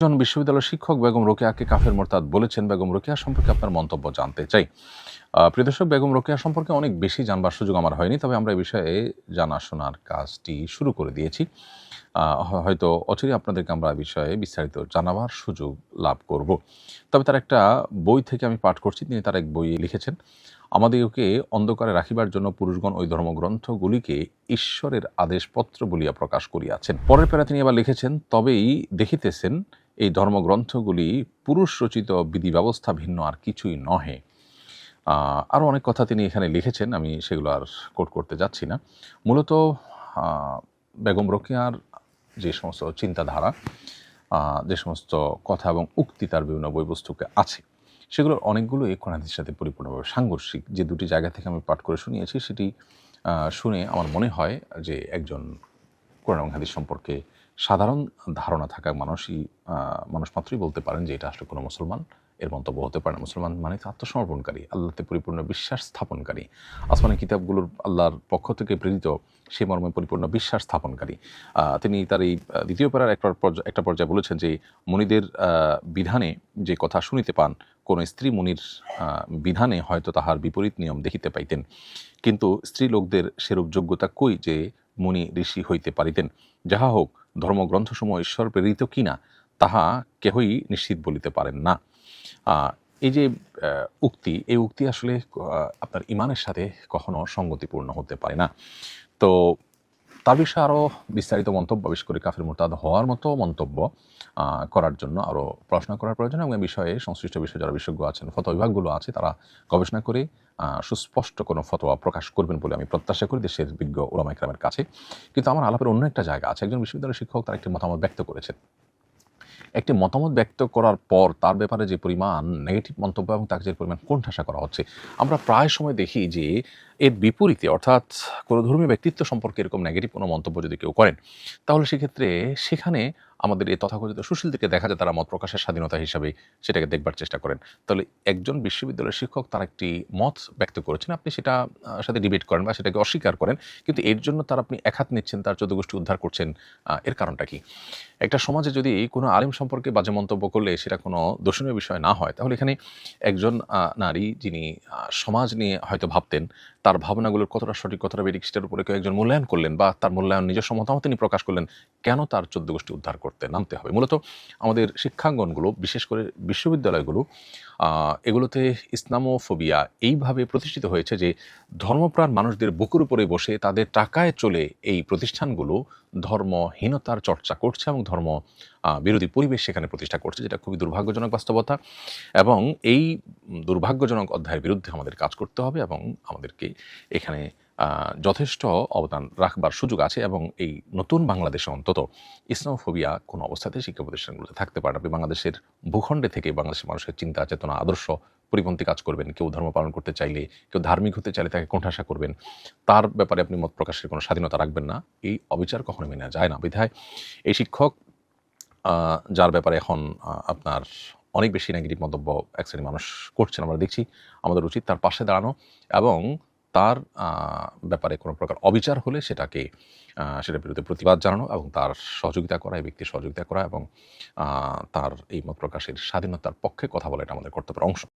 একজন বিশ্ববিদ্যালয়ের শিক্ষক বেগম রোকেয়াকে কাফের মোরতাদ বলেছেন। বেগম রোকেয়া সম্পর্কে আপনার মন্তব্য জানতে চাই। আহ, প্রিয় দর্শক বেগম রোকেয়া সম্পর্কে অনেক বেশি জানবার সুযোগ আমার হয়নি তবে আমরা এই বিষয়ে জানাশোনার কাজটি শুরু করে দিয়েছি। হয়তো অচিরে আপনাদেরকে আমরা এই বিষয়ে বিস্তারিত জানাবার সুযোগ লাভ করব। তবে তার একটা বই থেকে আমি পাঠ করছি তিনি তার এক বই লিখেছেন। আমাদেরকে অন্ধকারে রাখিবার জন্য পুরুষগণ ওই ধর্মগ্রন্থগুলিকে ঈশ্বরের আদেশপত্র বলিয়া প্রকাশ করিয়াছেন। পরের পেরা তিনি আবার লিখেছেন তবেই দেখিতেছেন এই ধর্মগ্রন্থগুলি পুরুষ রচিত বিধি ব্যবস্থা ভিন্ন আর কিছুই নহে। আরও অনেক কথা তিনি এখানে লিখেছেন, আমি সেগুলো আর কোট করতে যাচ্ছি না। মূলত বেগম রোকেয়ার যে সমস্ত চিন্তাধারা যে সমস্ত কথা এবং উক্তি তার বিভিন্ন বইবস্তুকে আছে, সেগুলোর অনেকগুলো এই কোরআনের সাথে পরিপূর্ণভাবে সাংঘর্ষিক। যে দুটি জায়গা থেকে আমি পাঠ করে শুনিয়েছি, সেটি শুনে আমার মনে হয় যে একজন কোরআন এবং হাদিস সম্পর্কে সাধারণ ধারণা থাকা মানুষই মানুষ মাত্রই বলতে পারেন যে এটা আসলে কোনো মুসলমান, এর মন্তব্য হতে পারে না। মুসলমান মানে আত্মসমর্পণকারী, আল্লাহতে পরিপূর্ণ বিশ্বাস স্থাপনকারী। আসমানি কিতাবগুলোর আল্লাহর পক্ষ থেকে প্রেরিত সে মর্মে পরিপূর্ণ বিশ্বাস স্থাপনকারী। তিনি তার এই দ্বিতীয় পাড়ার একটা একটা পর্যায়ে বলেছেন যে মুনিদের বিধানে যে কথা শুনিতে পান, কোন স্ত্রী মুনির বিধানে হয়তো তাহার বিপরীত নিয়ম দেখিতে পাইতেন। কিন্তু স্ত্রী লোকদের সেরূপ যোগ্যতা কই যে মুনি ঋষি হইতে পারিতেন। যাহা হোক, ধর্মগ্রন্থসমূহ ঈশ্বর প্রেরিত কিনা, তাহা কেহই নিশ্চিত বলিতে পারেন না। এই যে উক্তি, এই উক্তি আসলে আপনার ইমানের সাথে কখনো সঙ্গতিপূর্ণ হতে পারে না। তো তার বিষয়ে আরও বিস্তারিত মন্তব্য, বিশেষ করে কাফের মোরতাদ হওয়ার মতো মন্তব্য করার জন্য আরও পড়াশোনা করার প্রয়োজন এবং বিষয়ে সংশ্লিষ্ট বিষয়ে যারা বিশেষজ্ঞ আছেন, ফতোয়া বিভাগগুলো আছে, তারা গবেষণা করে সুস্পষ্ট কোনো ফতোয়া প্রকাশ করবেন বলে আমি প্রত্যাশা করি দেশের বিজ্ঞ ওলামাইকরামের কাছে। কিন্তু আমার আলাপের অন্য একটা জায়গা আছে, একজন বিশ্ববিদ্যালয়ের শিক্ষক তার একটি মতামত ব্যক্ত করেছেন। একটি মতামত ব্যক্ত করার পর তার ব্যাপারে যে পরিমাণ নেগেটিভ মন্তব্য এবং তাকে যে পরিমাণ কোণঠাসা করা হচ্ছে, আমরা প্রায় সময় দেখি যে এর বিপরীতে, অর্থাৎ কোনো ধর্মীয় ব্যক্তিত্ব সম্পর্কে এরকম নেগেটিভ কোনো মন্তব্য যদি কেউ করেন, তাহলে সেক্ষেত্রে সেখানে আমাদের এই তথাকথিত সুশীলদেরকে দেখা যায় তারা মত প্রকাশের স্বাধীনতা হিসাবে সেটাকে দেখবার চেষ্টা করেন। তাহলে একজন বিশ্ববিদ্যালয়ের শিক্ষক তার একটি মত ব্যক্ত করেছেন, আপনি সেটা সাথে ডিবেট করেন বা সেটাকে অস্বীকার করেন, কিন্তু এর জন্য তার আপনি একহাত নিচ্ছেন, তার চোদ্দ গোষ্ঠী উদ্ধার করছেন এর কারণটা কি? একটা সমাজে যদি কোনো আলিম সম্পর্কে বাজে মন্তব্য করলে সেটা কোনো দোষণীয় বিষয় না হয়, তাহলে এখানে একজন নারী যিনি সমাজ নিয়ে হয়তো ভাবতেন তার ভাবনাগুলোর কতটা সঠিক, কতটা বেরিক সেটার উপরে কেউ একজন মূল্যায়ন করলেন বা তার মূল্যায়ন নিজস্ব মতামত তিনি প্রকাশ করলেন, কেন তার চোদ্দ গোষ্ঠী উদ্ধার করতে নামতে হবে? মূলত আমাদের শিক্ষাঙ্গনগুলো, বিশেষ করে বিশ্ববিদ্যালয়গুলো এগুলোতে ইসলামোফোবিয়া এইভাবে প্রতিষ্ঠিত হয়েছে যে ধর্মপ্রাণ মানুষদের বুকুর উপরে বসে তাদের টাকায় চলে এই প্রতিষ্ঠানগুলো ধর্মহীনতার চর্চা করছে এবং ধর্ম বিরোধী পরিবেশ সেখানে প্রতিষ্ঠা করছে, যেটা খুবই দুর্ভাগ্যজনক বাস্তবতা। এবং এই দুর্ভাগ্যজনক অধ্যায়ের বিরুদ্ধে আমাদের কাজ করতে হবে এবং আমাদেরকে এখানে যথেষ্ট অবদান রাখবার সুযোগ আছে এবং এই নতুন বাংলাদেশে অন্তত ইসলামোফোবিয়া কোনো অবস্থাতে শিক্ষা প্রতিষ্ঠানগুলোতে থাকতে পারে। আপনি বাংলাদেশের ভূখণ্ডে থেকে বাংলাদেশের মানুষের চিন্তা, চেতনা, আদর্শ, পরিপন্থী কাজ করবেন, কেউ ধর্ম পালন করতে চাইলে, কেউ ধার্মিক হতে চাইলে তাকে কোণঠাসা করবেন। তার ব্যাপারে আপনি মত প্রকাশের কোনো স্বাধীনতা রাখবেন না। এই অবিচার কখনো মেনে যায় না। বিধায় এই শিক্ষক যার ব্যাপারে এখন আপনার অনেক বেশি নেগেটিভ মন্তব্য এক শ্রেণির মানুষ করছেন, আমরা দেখছি। আমাদের উচিত তার পাশে দাঁড়ানো এবং তার ব্যাপারে কোনো প্রকার অবিচার হলে সেটাকে সেটার বিরুদ্ধে প্রতিবাদ জানানো এবং তার সহযোগিতা করা, এই ব্যক্তির সহযোগিতা করা এবং তার এই মত প্রকাশের স্বাধীনতার পক্ষে কথা বলা, এটা আমাদের কর্তব্যের অংশ।